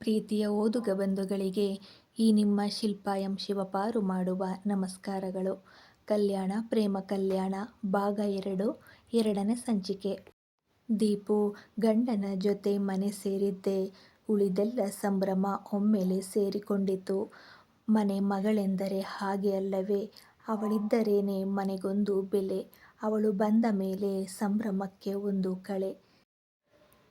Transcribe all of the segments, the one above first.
ಪ್ರೀತಿಯ ಓದುಗ ಬಂಧುಗಳಿಗೆ ಈ ನಿಮ್ಮ ಶಿಲ್ಪ ಎಂ ಶಿವಪಾರು ಮಾಡುವ ನಮಸ್ಕಾರಗಳು. ಕಲ್ಯಾಣ, ಪ್ರೇಮ ಕಲ್ಯಾಣ, ಭಾಗ ಎರಡು, ಎರಡನೇ ಸಂಚಿಕೆ. ದೀಪು, ಗಂಡನ ಜೊತೆ ಮನೆ ಸೇರಿದ್ದೆ ಉಳಿದೆಲ್ಲ ಸಂಭ್ರಮ ಒಮ್ಮೆಲೆ ಸೇರಿಕೊಂಡಿತು. ಮನೆ ಮಗಳೆಂದರೆ ಹಾಗೆ ಅಲ್ಲವೇ ಅವಳಿದ್ದರೇನೆ ಮನೆಗೊಂದು ಬೆಲೆ. ಅವಳು ಬಂದ ಮೇಲೆ ಸಂಭ್ರಮಕ್ಕೆ ಒಂದು ಕಳೆ.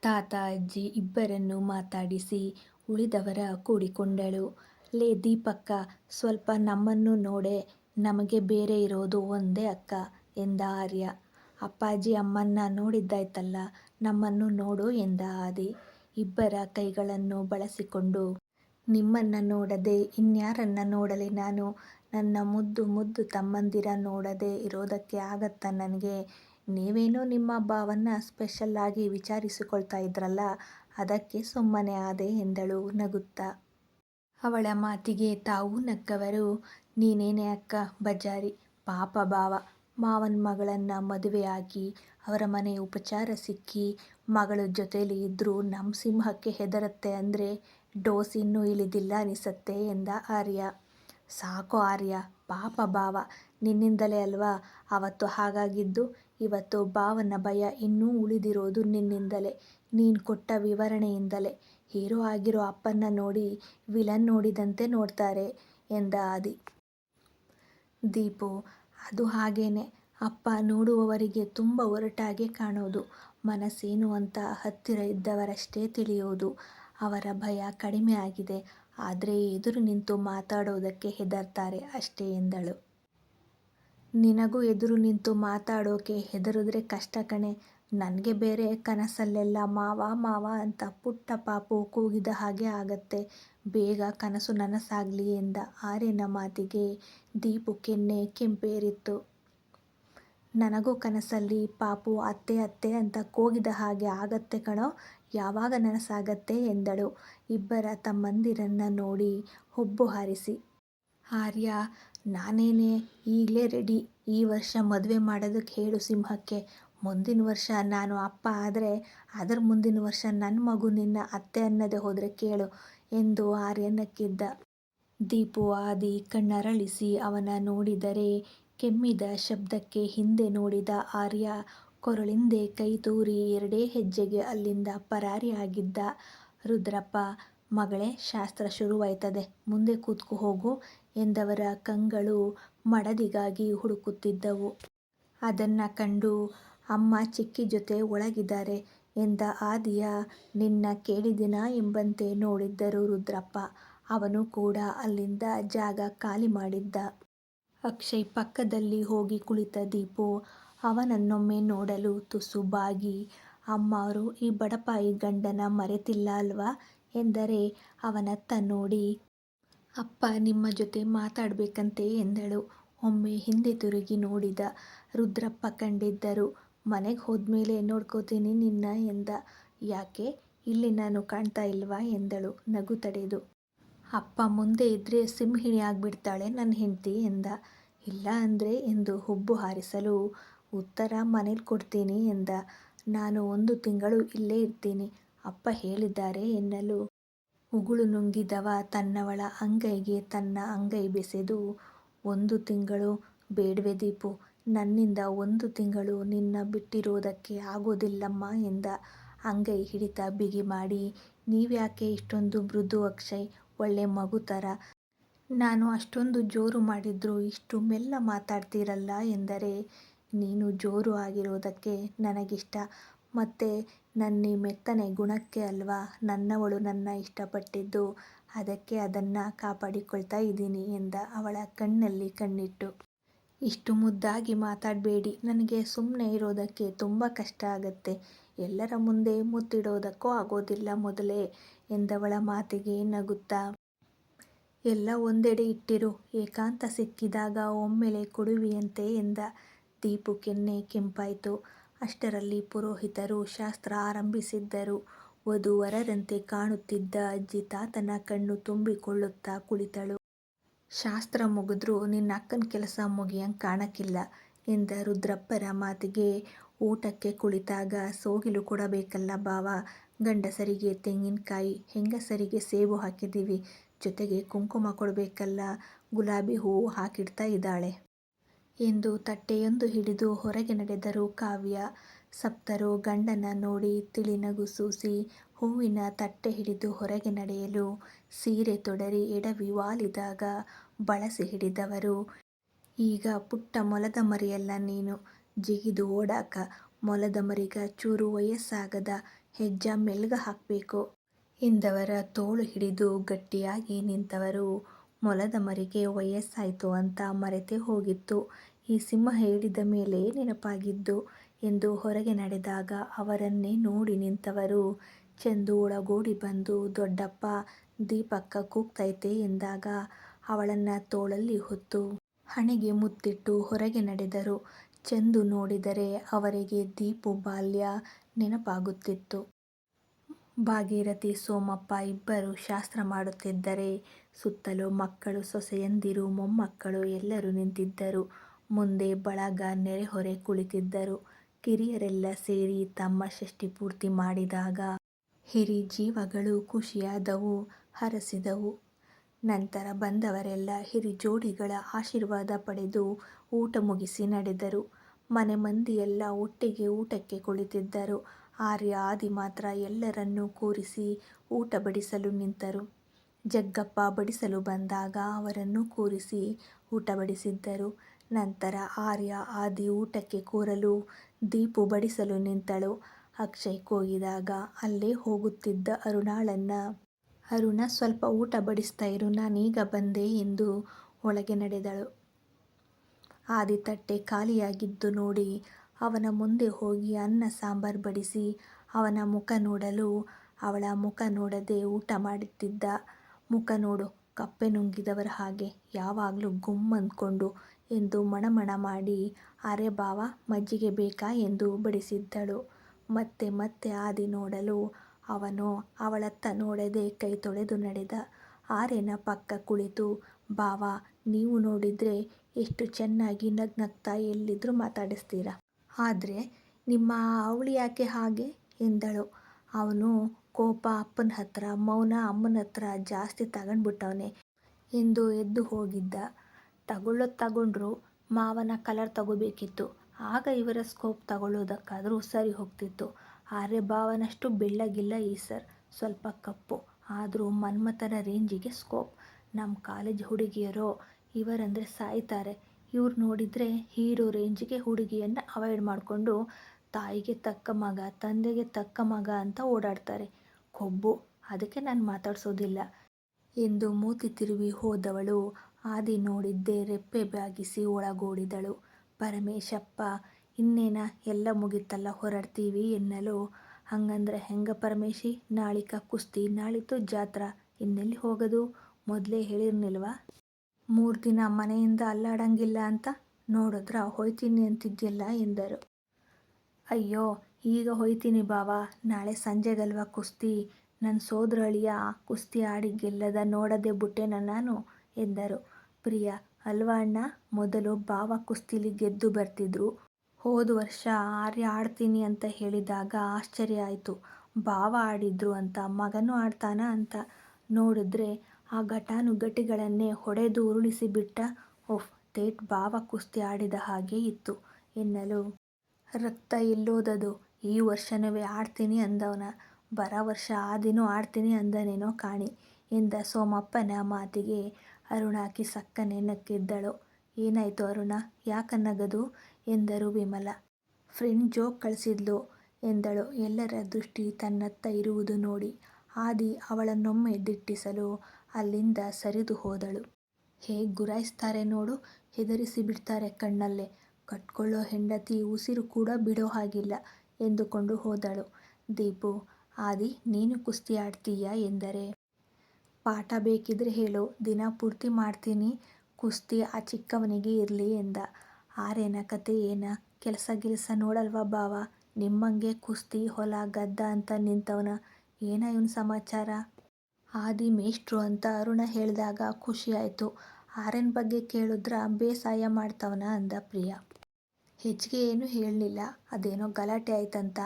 ತಾತ, ಅಜ್ಜಿ ಇಬ್ಬರನ್ನು ಮಾತಾಡಿಸಿ ಉಳಿದವರ ಕೂಡಿಕೊಂಡಳು. ಲೇ ದೀಪಕ್ಕ, ಸ್ವಲ್ಪ ನಮ್ಮನ್ನು ನೋಡೆ, ನಮಗೆ ಬೇರೆ ಇರೋದು ಒಂದೇ ಅಕ್ಕ ಎಂದ ಆರ್ಯ. ಅಪ್ಪಾಜಿ ಅಮ್ಮನ್ನ ನೋಡಿದ್ದಾಯ್ತಲ್ಲ, ನಮ್ಮನ್ನು ನೋಡು ಎಂದ ಆದಿ. ಇಬ್ಬರ ಕೈಗಳನ್ನು ಬಳಸಿಕೊಂಡು, ನಿಮ್ಮನ್ನ ನೋಡದೆ, ಇನ್ಯಾರನ್ನ ನೋಡಲಿ ನಾನು. ನನ್ನ ಮುದ್ದು ಮುದ್ದು ತಮ್ಮಂದಿರ ನೋಡದೆ ಇರೋದಕ್ಕೆ ಆಗತ್ತಾ ನನಗೆ ನೀವೇನೋ ನಿಮ್ಮ ಭಾವನ್ನ ಸ್ಪೆಷಲ್ ಆಗಿ ವಿಚಾರಿಸಿಕೊಳ್ತಾ ಇದ್ರಲ್ಲ ಅದಕ್ಕೆ ಸುಮ್ಮನೆ ಆದೆ ಎಂದಳು ನಗುತ್ತಾ. ಅವಳ ಮಾತಿಗೆ ತಾವು ನಕ್ಕವರು. ನೀನೇನೇ ಅಕ್ಕ ಬಜಾರಿ. ಪಾಪ ಭಾವ. ಮಾವನ ಮಗಳನ್ನು ಮದುವೆ ಅವರ ಅವ್ರ ಮನೆ ಉಪಚಾರ ಸಿಕ್ಕಿ ಮಗಳು ಜೊತೆಯಲ್ಲಿ ಇದ್ದರೂ ನಮ್ಮ ಸಿಂಹಕ್ಕೆ ಹೆದರತ್ತೆ ಅಂದರೆ ಡೋಸ್ ಇನ್ನೂ ಇಳಿದಿಲ್ಲ ಅನಿಸತ್ತೆ ಎಂದ ಆರ್ಯ. ಸಾಕು ಆರ್ಯ, ಪಾಪ ಭಾವ ನಿನ್ನಿಂದಲೇ ಅಲ್ವಾ ಅವತ್ತು ಹಾಗಾಗಿದ್ದು. ಇವತ್ತು ಭಾವನ ಭಯ ಇನ್ನೂ ಉಳಿದಿರೋದು ನಿನ್ನಿಂದಲೇ ನೀನ್ ಕೊಟ್ಟ ವಿವರಣೆಯಿಂದಲೇ. ಹೀರೋ ಆಗಿರೋ ಅಪ್ಪನ್ನ ನೋಡಿ ವಿಲನ್ ನೋಡಿದಂತೆ ನೋಡ್ತಾರೆ ಎಂದ ಆದಿ. ದೀಪು, ಅದು ಹಾಗೇನೆ. ಅಪ್ಪ ನೋಡುವವರಿಗೆ ತುಂಬ ಒರಟಾಗೆ ಕಾಣೋದು. ಮನಸ್ಸೇನು ಅಂತ ಹತ್ತಿರ ಇದ್ದವರಷ್ಟೇ ತಿಳಿಯೋದು. ಅವರ ಭಯ ಕಡಿಮೆ ಆಗಿದೆ. ಆದ್ರೆ ಎದುರು ನಿಂತು ಮಾತಾಡೋದಕ್ಕೆ ಹೆದರ್ತಾರೆ ಅಷ್ಟೇ ಎಂದಳು. ನಿನಗೂ ಎದುರು ನಿಂತು ಮಾತಾಡೋಕೆ ಹೆದರಿದ್ರೆ ಕಷ್ಟ ಕಣೆ. ನನ್ಗೆ ಬೇರೆ ಕನಸಲ್ಲೆಲ್ಲ ಮಾವ ಮಾವ ಅಂತ ಪುಟ್ಟ ಪಾಪು ಕೂಗಿದ ಹಾಗೆ ಆಗತ್ತೆ. ಬೇಗ ಕನಸು ನನಸಾಗ್ಲಿ ಎಂದ ಆರ್ಯನ ಮಾತಿಗೆ ದೀಪು ಕೆನ್ನೆ ಕೆಂಪೇರಿತ್ತು. ನನಗೂ ಕನಸಲ್ಲಿ ಪಾಪು ಅತ್ತೆ ಅತ್ತೆ ಅಂತ ಕೂಗಿದ ಹಾಗೆ ಆಗತ್ತೆ ಕಣೋ, ಯಾವಾಗ ನನಸಾಗತ್ತೆ ಎಂದಳು ಇಬ್ಬರ ತಮ್ಮಂದಿರನ್ನು ನೋಡಿ ಹುಬ್ಬು ಹಾರಿಸಿ. ಆರ್ಯ, ನಾನೇನೆ ಈಗಲೇ ರೆಡಿ ಈ ವರ್ಷ ಮದುವೆ ಮಾಡೋದಕ್ಕೆ ಹೇಳು ಸಿಂಹಕ್ಕೆ. ಮುಂದಿನ್ ವರ್ಷ ನಾನು ಅಪ್ಪ ಆದರೆ ಅದರ ಮುಂದಿನ ವರ್ಷ ನನ್ನ ಮಗು ನಿನ್ನ ಅತ್ತೆ ಅನ್ನದೆ ಹೋದರೆ ಕೇಳು ಎಂದು ಆರ್ಯನಕ್ಕಿದ್ದ. ದೀಪು ಆದಿ ಕಣ್ಣರಳಿಸಿ ಅವನ ನೋಡಿದರೆ ಕೆಮ್ಮಿದ ಶಬ್ದಕ್ಕೆ ಹಿಂದೆ ನೋಡಿದ ಆರ್ಯ ಕೊರಳಿಂದೆ ಕೈ ತೂರಿ ಎರಡೇ ಹೆಜ್ಜೆಗೆ ಅಲ್ಲಿಂದ ಪರಾರಿಯಾಗಿದ್ದ. ರುದ್ರಪ್ಪ, ಮಗಳೇ, ಶಾಸ್ತ್ರ ಶುರುವಾಯ್ತದೆ, ಮುಂದೆ ಕೂತ್ಕೋ ಹೋಗು ಎಂದವರ ಕಂಗಳು ಮಡದಿಗಾಗಿ ಹುಡುಕುತ್ತಿದ್ದವು. ಅದನ್ನ ಕಂಡು ಅಮ್ಮ ಚಿಕ್ಕಿ ಜೊತೆ ಒಳಗಿದ್ದಾರೆ ಎಂದ ಆದಿಯ, ನಿನ್ನ ಕೇಳಿದಿನ ಎಂಬಂತೆ ನೋಡಿದ್ದರು ರುದ್ರಪ್ಪ. ಅವನು ಕೂಡ ಅಲ್ಲಿಂದ ಜಾಗ ಖಾಲಿ ಮಾಡಿದ್ದ. ಅಕ್ಷಯ್ ಪಕ್ಕದಲ್ಲಿ ಹೋಗಿ ಕುಳಿತ ದೀಪು, ಅವನನ್ನೊಮ್ಮೆ ನೋಡಲು ತುಸು ಬಾಗಿ, ಅಮ್ಮಾವ್ರು ಈ ಬಡಪಾಯಿ ಗಂಡನ ಮರೆತಿಲ್ಲ ಅಲ್ವಾ ಎಂದರೆ ಅವನತ್ತ ನೋಡಿ, ಅಪ್ಪ ನಿಮ್ಮ ಜೊತೆ ಮಾತಾಡಬೇಕಂತೆ ಎಂದಳು. ಒಮ್ಮೆ ಹಿಂದೆ ತಿರುಗಿ ನೋಡಿದ ರುದ್ರಪ್ಪ ಕಂಡಿದ್ದರು. ಮನೆಗ್ ಹೋದ್ಮೇಲೆ ನೋಡ್ಕೋತೀನಿ ನಿನ್ನ ಎಂದ. ಯಾಕೆ ಇಲ್ಲಿ ನಾನು ಕಾಣ್ತಾ ಇಲ್ವಾ ಎಂದಳು ನಗು ತಡೆದು. ಅಪ್ಪ ಮುಂದೆ ಇದ್ರೆ ಸಿಂಹಿಣಿ ಆಗಿಬಿಡ್ತಾಳೆ ನನ್ನ ಹೆಂಡತಿ ಎಂದ. ಇಲ್ಲ ಅಂದರೆ ಎಂದು ಹುಬ್ಬು ಹಾರಿಸಲು ಉತ್ತರ ಮನೇಲಿ ಕೊಡ್ತೀನಿ ಎಂದ. ನಾನು ಒಂದು ತಿಂಗಳು ಇಲ್ಲೇ ಇರ್ತೀನಿ, ಅಪ್ಪ ಹೇಳಿದ್ದಾರೆ ಎನ್ನಲು ಉಗುಳು ನುಂಗಿದವ ತನ್ನವಳ ಅಂಗೈಗೆ ತನ್ನ ಅಂಗೈ ಬೆಸೆದು, ಒಂದು ತಿಂಗಳು ಬೇಡ್ವೆ ದೀಪು ನನ್ನಿಂದ ಒಂದು ತಿಂಗಳು ನಿನ್ನ ಬಿಟ್ಟಿರೋದಕ್ಕೆ ಆಗೋದಿಲ್ಲಮ್ಮ ಎಂದ ಅಂಗೈ ಹಿಡಿತ ಬಿಗಿ ಮಾಡಿ. ನೀವ್ಯಾಕೆ ಇಷ್ಟೊಂದು ಮೃದು ಅಕ್ಷಯ್ ಒಳ್ಳೆ ಮಗು ಥರ. ನಾನು ಅಷ್ಟೊಂದು ಜೋರು ಮಾಡಿದ್ರೂ ಇಷ್ಟು ಮೆಲ್ಲ ಮಾತಾಡ್ತೀರಲ್ಲ ಎಂದರೆ, ನೀನು ಜೋರು ಆಗಿರೋದಕ್ಕೆ ನನಗಿಷ್ಟ. ಮತ್ತೆ ನನ್ನ ಮೆತ್ತನೆ ಗುಣಕ್ಕೆ ಅಲ್ವಾ ನನ್ನವಳು ನನ್ನ ಇಷ್ಟಪಟ್ಟಿದ್ದು. ಅದಕ್ಕೆ ಅದನ್ನ ಕಾಪಾಡಿಕೊಳ್ತಾ ಇದೀನಿ ಎಂದ ಅವಳ ಕಣ್ಣಲ್ಲಿ ಕಣ್ಣಿಟ್ಟು. ಇಷ್ಟು ಮುದ್ದಾಗಿ ಮಾತಾಡಬೇಡಿ ನನಗೆ ಸುಮ್ಮನೆ ಇರೋದಕ್ಕೆ ತುಂಬ ಕಷ್ಟ ಆಗತ್ತೆ. ಎಲ್ಲರ ಮುಂದೆ ಮುತ್ತಿಡೋದಕ್ಕೂ ಆಗೋದಿಲ್ಲ ಮೊದಲೇ, ಎಂದವಳ ಮಾತಿಗೆ ನಗುತ್ತಾ. ಎಲ್ಲ ಒಂದೆಡೆ ಇಟ್ಟಿರು ಏಕಾಂತ ಸಿಕ್ಕಿದಾಗ ಒಮ್ಮೆಲೆ ಕೊಡುವಿಯಂತೆ ಎಂದ. ದೀಪು ಕೆನ್ನೆ ಕೆಂಪಾಯಿತು ಅಷ್ಟರಲ್ಲಿ ಪುರೋಹಿತರು ಶಾಸ್ತ್ರ ಆರಂಭಿಸಿದ್ದರು. ವಧು ವರರಂತೆ ಕಾಣುತ್ತಿದ್ದ ಅಜ್ಜಿ ತಾತನ ಕಣ್ಣು ತುಂಬಿಕೊಳ್ಳುತ್ತಾ ಕುಳಿತಳು. ಶಾಸ್ತ್ರ ಮುಗಿದ್ರೂ ನಿನ್ನ ಅಕ್ಕನ ಕೆಲಸ ಮುಗಿಯಂಗೆ ಕಾಣಕ್ಕಿಲ್ಲ ಎಂದ ರುದ್ರಪ್ಪರ ಮಾತಿಗೆ. ಊಟಕ್ಕೆ ಕುಳಿತಾಗ ಸೋಗಿಲು ಕೊಡಬೇಕಲ್ಲ ಬಾವ ಗಂಡಸರಿಗೆ ತೆಂಗಿನಕಾಯಿ, ಹೆಂಗಸರಿಗೆ ಸೇಬು ಹಾಕಿದ್ದೀವಿ. ಜೊತೆಗೆ ಕುಂಕುಮ ಕೊಡಬೇಕಲ್ಲ. ಗುಲಾಬಿ ಹೂವು ಹಾಕಿಡ್ತಾ ಇದ್ದಾಳೆ ಎಂದು ತಟ್ಟೆಯೊಂದು ಹಿಡಿದು ಹೊರಗೆ ನಡೆದರು ಕಾವ್ಯ. ಸಪ್ತರು ಗಂಡನ ನೋಡಿ ತಿಳಿನಗು ಸೂಸಿ ಹೂವಿನ ತಟ್ಟೆ ಹಿಡಿದು ಹೊರಗೆ ನಡೆಯಲು ಸೀರೆ ತೊಡರಿ ಎಡವಿ ವಾಲಿದಾಗ ಬಳಸಿ ಹಿಡಿದವರು. ಈಗ ಪುಟ್ಟ ಮೊಲದ ಮರಿಯಲ್ಲ ನೀನು. ಜಿಗಿದು ಓಡಾಕ ಮೊಲದ ಮರಿಗ ಚೂರು ವಯಸ್ಸಾಗದ ಹೆಜ್ಜ ಮೆಲ್ಗ ಹಾಕಬೇಕು. ಎಂದವರ ತೋಳು ಹಿಡಿದು ಗಟ್ಟಿಯಾಗಿ ನಿಂತವರು. ಮೊಲದ ಮರಿಗೆ ವಯಸ್ಸಾಯಿತು ಅಂತ ಮರೆತೇ ಹೋಗಿತ್ತು. ಈ ಸಿಂಹ ಹೇಳಿದ ಮೇಲೆ ನೆನಪಾಗಿದ್ದು ಎಂದು ಹೊರಗೆ ನಡೆದಾಗ ಅವರನ್ನೇ ನೋಡಿ ನಿಂತವರು. ಚಂದು ಒಳಗೂಡಿ ಬಂದು, ದೊಡ್ಡಪ್ಪ ದೀಪಕ್ಕ ಕೂಗ್ತೈತೆ ಎಂದಾಗ ಅವಳನ್ನ ತೋಳಲ್ಲಿ ಹೊತ್ತು ಹಣೆಗೆ ಮುತ್ತಿಟ್ಟು ಹೊರಗೆ ನಡೆದರು ಚಂದು ನೋಡಿದರೆ ಅವರಿಗೆ ದೀಪು ಬಾಲ್ಯ ನೆನಪಾಗುತ್ತಿತ್ತು. ಭಾಗೀರಥಿ ಸೋಮಪ್ಪ ಇಬ್ಬರು ಶಾಸ್ತ್ರ ಮಾಡುತ್ತಿದ್ದರೆ ಸುತ್ತಲೂ ಮಕ್ಕಳು ಸೊಸೆಯಂದಿರು ಮೊಮ್ಮಕ್ಕಳು ಎಲ್ಲರೂ ನಿಂತಿದ್ದರು. ಮುಂದೆ ಬಳಗ ನೆರೆಹೊರೆ ಕುಳಿತಿದ್ದರು. ಕಿರಿಯರೆಲ್ಲ ಸೇರಿ ತಮ್ಮ ಷಷ್ಠಿ ಪೂರ್ತಿ ಮಾಡಿದಾಗ ಹಿರಿ ಜೀವಗಳು ಖುಷಿಯಾದವು ಹರಸಿದವು. ನಂತರ ಬಂದವರೆಲ್ಲ ಹಿರಿ ಜೋಡಿಗಳ ಆಶೀರ್ವಾದ ಪಡೆದು ಊಟ ಮುಗಿಸಿ ನಡೆದರು. ಮನೆ ಮಂದಿಯೆಲ್ಲ ಒಟ್ಟಿಗೆ ಊಟಕ್ಕೆ ಕುಳಿತಿದ್ದರು. ಆರ್ಯ, ಆದಿ ಮಾತ್ರ ಎಲ್ಲರನ್ನೂ ಕೂರಿಸಿ ಊಟ ಬಡಿಸಲು ನಿಂತರು. ಜಗ್ಗಪ್ಪ ಬಡಿಸಲು ಬಂದಾಗ ಅವರನ್ನು ಕೂರಿಸಿ ಊಟ ಬಡಿಸಿದ್ದರು. ನಂತರ ಆರ್ಯ, ಆದಿ ಊಟಕ್ಕೆ ಕೂರಲು ದೀಪು ಬಡಿಸಲು ನಿಂತಳು. ಅಕ್ಷಯ್ ಕೂಗಿದಾಗ ಅಲ್ಲೇ ಹೋಗುತ್ತಿದ್ದ ಅರುಣಾಳನ್ನ ಅರುಣ ಸ್ವಲ್ಪ ಊಟ ಬಡಿಸ್ತಾ ಇರು, ನಾನೀಗ ಬಂದೆ ಎಂದು ಒಳಗೆ ನಡೆದಳು. ಆದಿ ತಟ್ಟೆ ಖಾಲಿಯಾಗಿದ್ದು ನೋಡಿ ಅವನ ಮುಂದೆ ಹೋಗಿ ಅನ್ನ ಸಾಂಬಾರ್ ಬಡಿಸಿ ಅವನ ಮುಖ ನೋಡಲು ಅವಳ ಮುಖ ನೋಡದೆ ಊಟ ಮಾಡುತ್ತಿದ್ದ ಮುಖ ನೋಡು, ಕಪ್ಪೆ ನುಂಗಿದವರ ಹಾಗೆ, ಯಾವಾಗಲೂ ಗುಮ್ ಅಂದ್ಕೊಂಡು ಎಂದು ಮಣಮಣ ಮಾಡಿ, ಅರೆ ಬಾವ, ಮಜ್ಜಿಗೆ ಬೇಕಾ ಎಂದು ಬಡಿಸಿದ್ದಳು. ಮತ್ತೆ ಮತ್ತೆ ಆದಿ ನೋಡಲು ಅವನು ಅವಳತ್ತ ನೋಡದೆ ಕೈ ತೊಳೆದು ನಡೆದ. ಆರ್ಯನ ಪಕ್ಕ ಕುಳಿತು, ಬಾವ, ನೀವು ನೋಡಿದ್ರೆ ಎಷ್ಟು ಚೆನ್ನಾಗಿ ನಗ್ನಗ್ತಾ ಎಲ್ಲಿದ್ರೂ ಮಾತಾಡಿಸ್ತೀರ. ಆದರೆ ನಿಮ್ಮ ಅವಳಿ ಯಾಕೆ ಹಾಗೆ ಎಂದಳು. ಅವನು ಕೋಪ ಅಪ್ಪನ ಹತ್ರ, ಮೌನ ಅಮ್ಮನ ಹತ್ರ ಜಾಸ್ತಿ ತಗೊಂಡ್ಬಿಟ್ಟವನೆ ಎಂದು ಎದ್ದು ಹೋಗಿದ್ದ. ತಗೊಳ್ಳೋದು ತಗೊಂಡ್ರು ಮಾವನ ಕಲರ್ ತಗೋಬೇಕಿತ್ತು. ಆಗ ಇವರ ಸ್ಕೋಪ್ ತಗೊಳ್ಳೋದಕ್ಕಾದರೂ ಸರಿ ಹೋಗ್ತಿತ್ತು. ಆರ್ಯ ಬೆಳ್ಳಗಿಲ್ಲ ಬೆಳ್ಳಗಿಲ್ಲ ಸರ್ ಸ್ವಲ್ಪ ಕಪ್ಪು. ಆದರೂ ಮನ್ಮಥನ ರೇಂಜಿಗೆ ಸ್ಕೋಪ್. ನಮ್ಮ ಕಾಲೇಜ್ ಹುಡುಗಿಯರು ಇವರಂದರೆ ಸಾಯ್ತಾರೆ. ಇವ್ರು ನೋಡಿದರೆ ಹೀರೋ ರೇಂಜಿಗೆ ಹುಡುಗಿಯನ್ನು ಅವಾಯ್ಡ್ ಮಾಡಿಕೊಂಡು ತಾಯಿಗೆ ತಕ್ಕ ಮಗ, ತಂದೆಗೆ ತಕ್ಕ ಮಗ ಅಂತ ಓಡಾಡ್ತಾರೆ. ಕೊಬ್ಬು. ಅದಕ್ಕೆ ನಾನು ಮಾತಾಡ್ಸೋದಿಲ್ಲ. ಎಂದು ಮೂತಿ ತಿರುವಿ ಹೋದವಳು ಆದಿ ನೋಡಿದ್ದೇ ರೆಪ್ಪೆ ಬಾಗಿಸಿ ಒಳಗೋಡಿದಳು. ಪರಮೇಶಪ್ಪ ಇನ್ನೇನ ಎಲ್ಲ ಮುಗಿತಲ್ಲ ಹೊರಡ್ತೀವಿ ಎನ್ನಲು ಹಂಗಂದ್ರೆ ಹೆಂಗ ಪರಮೇಶಿ ನಾಳಿಕ ಕುಸ್ತಿ ನಾಳಿತು ಜಾತ್ರಾ ಇನ್ನೆಲ್ಲಿ ಹೋಗದು ಹೇಳಿರ್ನಿಲ್ವ ಹೇಳಿರ್ನಿಲ್ವಾ. ಮೂರ್ದಿನ ಮನೆಯಿಂದ ಅಲ್ಲಾಡಂಗಿಲ್ಲ ಅಂತ ನೋಡಿದ್ರ ಹೋಯ್ತೀನಿ ಅಂತಿದ್ದಿಲ್ಲ ಎಂದರು. ಅಯ್ಯೋ, ಈಗ ಹೋಯ್ತೀನಿ ಬಾವ ನಾಳೆ ಸಂಜೆಗಲ್ವಾ ಕುಸ್ತಿ ನನ್ನ ಸೋದರಳಿಯ ಕುಸ್ತಿ ಆಡಿ ಗೆಲ್ಲದ ನೋಡದೆ ಬಿಟ್ಟೆನ ನಾನು ಎಂದರು. ಪ್ರಿಯ, ಅಲ್ವಾ ಅಣ್ಣ ಮೊದಲು ಬಾವ ಕುಸ್ತಿಲಿ ಗೆದ್ದು ಬರ್ತಿದ್ರು. ಹೋದ್ವರ್ಷ ಆರ್ಯ ಆಡ್ತೀನಿ ಅಂತ ಹೇಳಿದಾಗ ಆಶ್ಚರ್ಯ ಆಯಿತು ಭಾವ ಆಡಿದ್ರು ಅಂತ, ಮಗನೂ ಆಡ್ತಾನ ಅಂತ. ನೋಡಿದ್ರೆ ಆ ಘಟಾನುಘಟಿಗಳನ್ನೇ ಹೊಡೆದು ಉರುಳಿಸಿಬಿಟ್ಟ ಓಫ್ ತೇಟ್ ಭಾವ ಕುಸ್ತಿ ಆಡಿದ ಹಾಗೆ ಇತ್ತು ಎನ್ನಲು, ರಕ್ತ ಎಲ್ಲೋದದು ಈ ವರ್ಷನವೇ ಆಡ್ತೀನಿ ಅಂದವನ ಬರ ವರ್ಷ ಆದಿನೂ ಆಡ್ತೀನಿ ಅಂದನೇನೋ ಕಾಣಿ ಎಂದ ಸೋಮಪ್ಪನ ಮಾತಿಗೆ ಅರುಣಾಕಿ ಕಿಸಕ್ಕನೆ ನಕ್ಕಿದ್ದಳು. ಏನಾಯ್ತು ಅರುಣ ಯಾಕ ನಗದು ಎಂದರು ವಿಮಲ. ಫ್ರೆಂಡ್ ಜೋಕ್ ಕಳಿಸಿದ್ಲು ಎಂದಳು ಎಲ್ಲರ ದೃಷ್ಟಿ ತನ್ನತ್ತ ಇರುವುದು ನೋಡಿ. ಆದಿ ಅವಳನ್ನೊಮ್ಮೆ ದಿಟ್ಟಿಸಲು ಅಲ್ಲಿಂದ ಸರಿದು ಹೋದಳು. ಹೇಗೆ ಗುರಾಯಿಸ್ತಾರೆ ನೋಡು ಹೆದರಿಸಿ ಬಿಡ್ತಾರೆ ಕಣ್ಣಲ್ಲೇ. ಕಟ್ಕೊಳ್ಳೋ ಹೆಂಡತಿ ಉಸಿರು ಕೂಡ ಬಿಡೋ ಹಾಗಿಲ್ಲ ಎಂದುಕೊಂಡು ಹೋದಳು. ದೀಪು, ಆದಿ, ನೀನು ಕುಸ್ತಿ ಆಡ್ತೀಯಾ ಎಂದರೆ ಪಾಠ ಬೇಕಿದ್ರೆ ಹೇಳು ದಿನ ಪೂರ್ತಿ ಮಾಡ್ತೀನಿ ಕುಸ್ತಿ ಆ ಚಿಕ್ಕವನಿಗೆ ಇರಲಿ ಎಂದ. ಆರ್ಯನ ಕತೆ ಏನ ಕೆಲಸ ಗಿಲ್ಸ ನೋಡಲ್ವಾ ಬಾವ ನಿಮ್ಮಂಗೆ ಕುಸ್ತಿ, ಹೊಲ, ಗದ್ದ ಅಂತ ನಿಂತವನ ಏನ ಇವನ್ ಸಮಾಚಾರ. ಆದಿ ಮೇಷ್ಟ್ರು ಅಂತ ಅರುಣ ಹೇಳಿದಾಗ ಖುಷಿ ಆಯಿತು ಆರ್ಯನ ಬಗ್ಗೆ ಕೇಳಿದ್ರ ಬೇಸಾಯ ಮಾಡ್ತವನ ಅಂದ ಪ್ರಿಯ. ಹೆಚ್ಚಿಗೆ ಏನು ಹೇಳಲಿಲ್ಲ ಅದೇನೋ ಗಲಾಟೆ ಆಯ್ತಂತ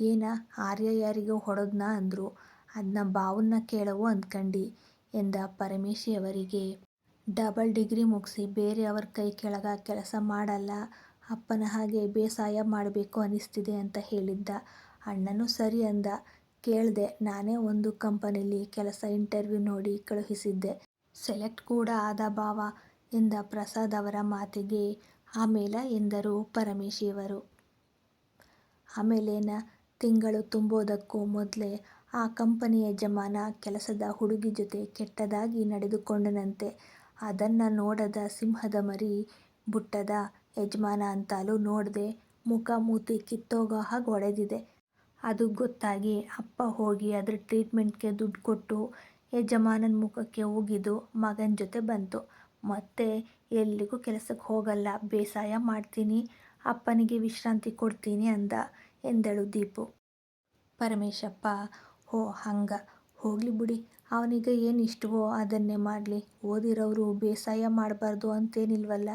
ಏನ ಆರ್ಯ ಯಾರಿಗೋ ಹೊಡೆದ್ನಾ ಅಂದ್ರು. ಅದನ್ನ ಬಾವನ್ನ ಕೇಳವು ಅಂದ್ಕಂಡಿ ಎಂದ ಪರಮೇಶಿಯವರಿಗೆ. ಡಬಲ್ ಡಿಗ್ರಿ ಮುಗಿಸಿ ಬೇರೆಯವ್ರ ಕೈ ಕೆಳಗೆ ಕೆಲಸ ಮಾಡಲ್ಲ, ಅಪ್ಪನ ಹಾಗೆ ಬೇಸಾಯ ಮಾಡಬೇಕು ಅನಿಸ್ತಿದೆ ಅಂತ ಹೇಳಿದ್ದ. ಅಣ್ಣನೂ ಸರಿ ಅಂದ. ಕೇಳಿದೆ, ನಾನೇ ಒಂದು ಕಂಪನಿಲಿ ಕೆಲಸ ಇಂಟರ್ವ್ಯೂ ನೋಡಿ ಕಳುಹಿಸಿದ್ದೆ. ಸೆಲೆಕ್ಟ್ ಕೂಡ ಆದ ಭಾವ ಎಂದ ಪ್ರಸಾದ್ ಅವರ ಮಾತಿಗೆ ಆಮೇಲೆ ಎಂದರು ಪರಮೇಶಿಯವರು. ಆಮೇಲೇನ ತಿಂಗಳು ತುಂಬೋದಕ್ಕೂ ಮೊದ್ಲೇ ಆ ಕಂಪನಿ ಯಜಮಾನ ಕೆಲಸದ ಹುಡುಗಿ ಜೊತೆ ಕೆಟ್ಟದಾಗಿ ನಡೆದುಕೊಂಡನಂತೆ. ಅದನ್ನ ನೋಡದ ಸಿಂಹದ ಮರಿ, ಬುಟ್ಟದ ಯಜಮಾನ ಅಂತಲೂ ನೋಡದೆ ಮುಖ ಮೂತಿ ಕಿತ್ತೋಗೋ ಹಾಗೆ ಒಡೆದಿದೆ. ಅದು ಗೊತ್ತಾಗಿ ಅಪ್ಪ ಹೋಗಿ ಅದ್ರ ಟ್ರೀಟ್ಮೆಂಟ್ಗೆ ದುಡ್ಡು ಕೊಟ್ಟು ಯಜಮಾನನ ಮುಖಕ್ಕೆ ಉಗಿದು ಮಗನ ಜೊತೆ ಬಂತು. ಮತ್ತೆ ಎಲ್ಲಿಗೂ ಕೆಲಸಕ್ಕೆ ಹೋಗಲ್ಲ, ಬೇಸಾಯ ಮಾಡ್ತೀನಿ, ಅಪ್ಪನಿಗೆ ವಿಶ್ರಾಂತಿ ಕೊಡ್ತೀನಿ ಅಂದ ಎಂದಳು ದೀಪು. ಪರಮೇಶಪ್ಪ, ಹೋ, ಹಂಗ. ಹೋಗ್ಲಿ ಬಿಡಿ ಅವ್ನಿಗೆ ಏನು ಇಷ್ಟವೋ ಅದನ್ನೇ ಮಾಡಲಿ ಓದಿರೋರು ಬೇಸಾಯ ಮಾಡಬಾರ್ದು ಅಂತೇನಿಲ್ವಲ್ಲ.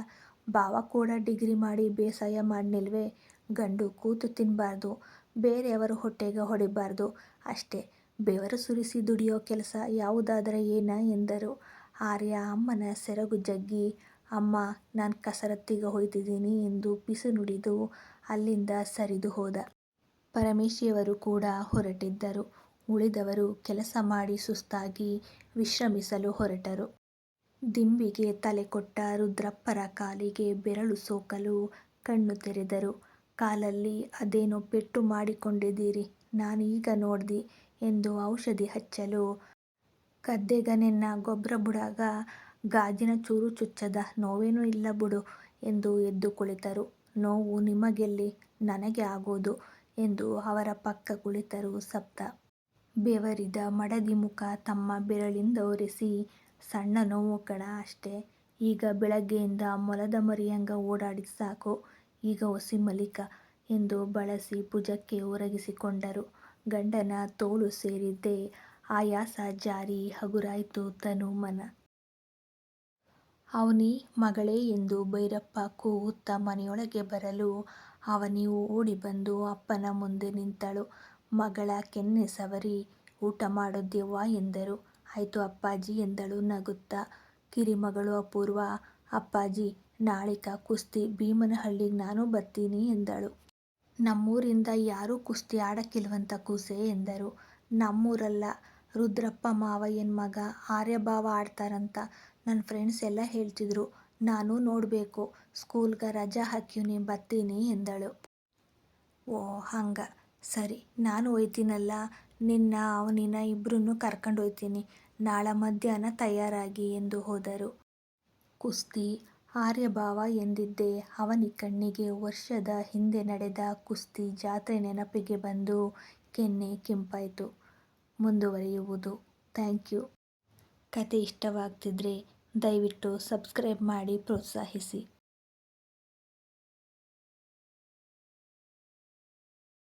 ಬಾವ ಕೂಡ ಡಿಗ್ರಿ ಮಾಡಿ ಬೇಸಾಯ ಮಾಡ್ನಿಲ್ವೇ ಗಂಡು ಕೂತು ತಿನ್ನಬಾರ್ದು ಬೇರೆಯವರ ಹೊಟ್ಟೆಗೆ ಹೊಡಿಬಾರ್ದು ಅಷ್ಟೇ ಬೆವರು ಸುರಿಸಿ ದುಡಿಯೋ ಕೆಲಸ ಯಾವುದಾದರೆ ಏನ ಎಂದರು. ಆರ್ಯ ಅಮ್ಮನ ಸೆರಗು ಜಗ್ಗಿ, ಅಮ್ಮ, ನಾನು ಕಸರತ್ತಿಗೆ ಹೋಯ್ತಿದ್ದೀನಿ ಎಂದು ಪಿಸು ನುಡಿದು ಅಲ್ಲಿಂದ ಸರಿದು ಹೋದ. ಪರಮೇಶಿಯವರು ಕೂಡ ಹೊರಟಿದ್ದರು. ಉಳಿದವರು ಕೆಲಸ ಮಾಡಿ ಸುಸ್ತಾಗಿ ವಿಶ್ರಮಿಸಲು ಹೊರಟರು. ದಿಂಬಿಗೆ ತಲೆ ಕೊಟ್ಟ ರುದ್ರಪ್ಪರ ಕಾಲಿಗೆ ಬೆರಳು ಸೋಕಲು ಕಣ್ಣು ತೆರೆದರು. ಕಾಲಲ್ಲಿ ಅದೇನೋ ಪೆಟ್ಟು ಮಾಡಿಕೊಂಡಿದ್ದೀರಿ. ನಾನೀಗ ನೋಡ್ದಿ ಎಂದು ಔಷಧಿ ಹಚ್ಚಲು ಕದ್ದೆಗನೆನ್ನ ಗೊಬ್ಬರ ಬುಡಾಗ ಗಾಜಿನ ಚೂರು ಚುಚ್ಚದ, ನೋವೇನೂ ಇಲ್ಲ ಬಿಡು" ಎಂದು ಎದ್ದು ಕುಳಿತರು. ನೋವು ನಿಮಗೆಲ್ಲಿ ನನಗೆ ಆಗೋದು ಎಂದು ಅವರ ಪಕ್ಕ ಕುಳಿತರು ಸಪ್ತ. ಬೆವರಿದ ಮಡದಿ ಮುಖ ತಮ್ಮ ಬೆರಳಿಂದ ಒರೆಸಿ, ಸಣ್ಣ ನೋವು ಕಣ ಅಷ್ಟೇ. ಈಗ ಬೆಳಗ್ಗೆಯಿಂದ ಮೊಲದ ಮರಿಯಂಗ ಓಡಾಡಿ ಸಾಕು ಈಗ ಒಸಿ ಮಲಿಕ ಎಂದು ಬಳಸಿ ಭುಜಕ್ಕೆ ಒರಗಿಸಿಕೊಂಡರು. ಗಂಡನ ತೋಳು ಸೇರಿದ್ದೆ ಆಯಾಸ ಜಾರಿ ಹಗುರಾಯಿತು ತನು ಮನ. ಅವನಿ ಮಗಳೇ ಎಂದು ಭೈರಪ್ಪ ಕೂಗುತ್ತ ಮನೆಯೊಳಗೆ ಬರಲು ಅವನಿ ಓಡಿ ಬಂದು ಅಪ್ಪನ ಮುಂದೆ ನಿಂತಳು. ಮಗಳ ಕೆನ್ನೆ ಸವರಿ, ಊಟ ಮಾಡೋದ್ಯವ್ವ ಎಂದರು. ಆಯ್ತು ಅಪ್ಪಾಜಿ ಎಂದಳು ನಗುತ್ತ. ಕಿರಿಮಗಳು ಅಪೂರ್ವ ಅಪ್ಪಾಜಿ, ನಾಳಿಕ ಕುಸ್ತಿ ಭೀಮನಹಳ್ಳಿಗೆ ನಾನು ಬರ್ತೀನಿ ಎಂದಳು. ನಮ್ಮೂರಿಂದ ಯಾರೂ ಕುಸ್ತಿ ಆಡಕ್ಕಿಲ್ವಂಥ ಕೂಸೆ ಎಂದರು. ನಮ್ಮೂರಲ್ಲ, ರುದ್ರಪ್ಪ ಮಾವಯ್ಯನ್ ಮಗ ಆರ್ಯಭಾವ ಆಡ್ತಾರಂತ ನನ್ನ ಫ್ರೆಂಡ್ಸ್ ಎಲ್ಲ ಹೇಳ್ತಿದ್ರು. ನಾನು ನೋಡಬೇಕು ಸ್ಕೂಲ್ಗೆ ರಜಾ ಹಾಕ್ಯುನಿ, ಬರ್ತೀನಿ ಎಂದಳು. ಓ, ಹಂಗ ಸರಿ, ನಾನು ಒಯ್ತೀನಲ್ಲ ನಿನ್ನ, ಅವನಿನ ಇಬ್ಬರನ್ನು ಕರ್ಕೊಂಡು ಹೋಯ್ತೀನಿ ನಾಳೆ ಮಧ್ಯಾಹ್ನ ತಯಾರಾಗಿ ಎಂದು ಹೋದರು. ಕುಸ್ತಿ, ಆರ್ಯಭಾವ ಎಂದಿದ್ದೆ ಅವನಿ ಕಣ್ಣಿಗೆ ವರ್ಷದ ಹಿಂದೆ ನಡೆದ ಕುಸ್ತಿ ಜಾತ್ರೆ ನೆನಪಿಗೆ ಬಂದು ಕೆನ್ನೆ ಕೆಂಪಾಯಿತು ಮುಂದುವರಿಯುವುದು ಥ್ಯಾಂಕ್ ಯು. ಕತೆ ಇಷ್ಟವಾಗ್ತಿದ್ರೆ ದಯವಿಟ್ಟು ಸಬ್ಸ್ಕ್ರೈಬ್ ಮಾಡಿ ಪ್ರೋತ್ಸಾಹಿಸಿ.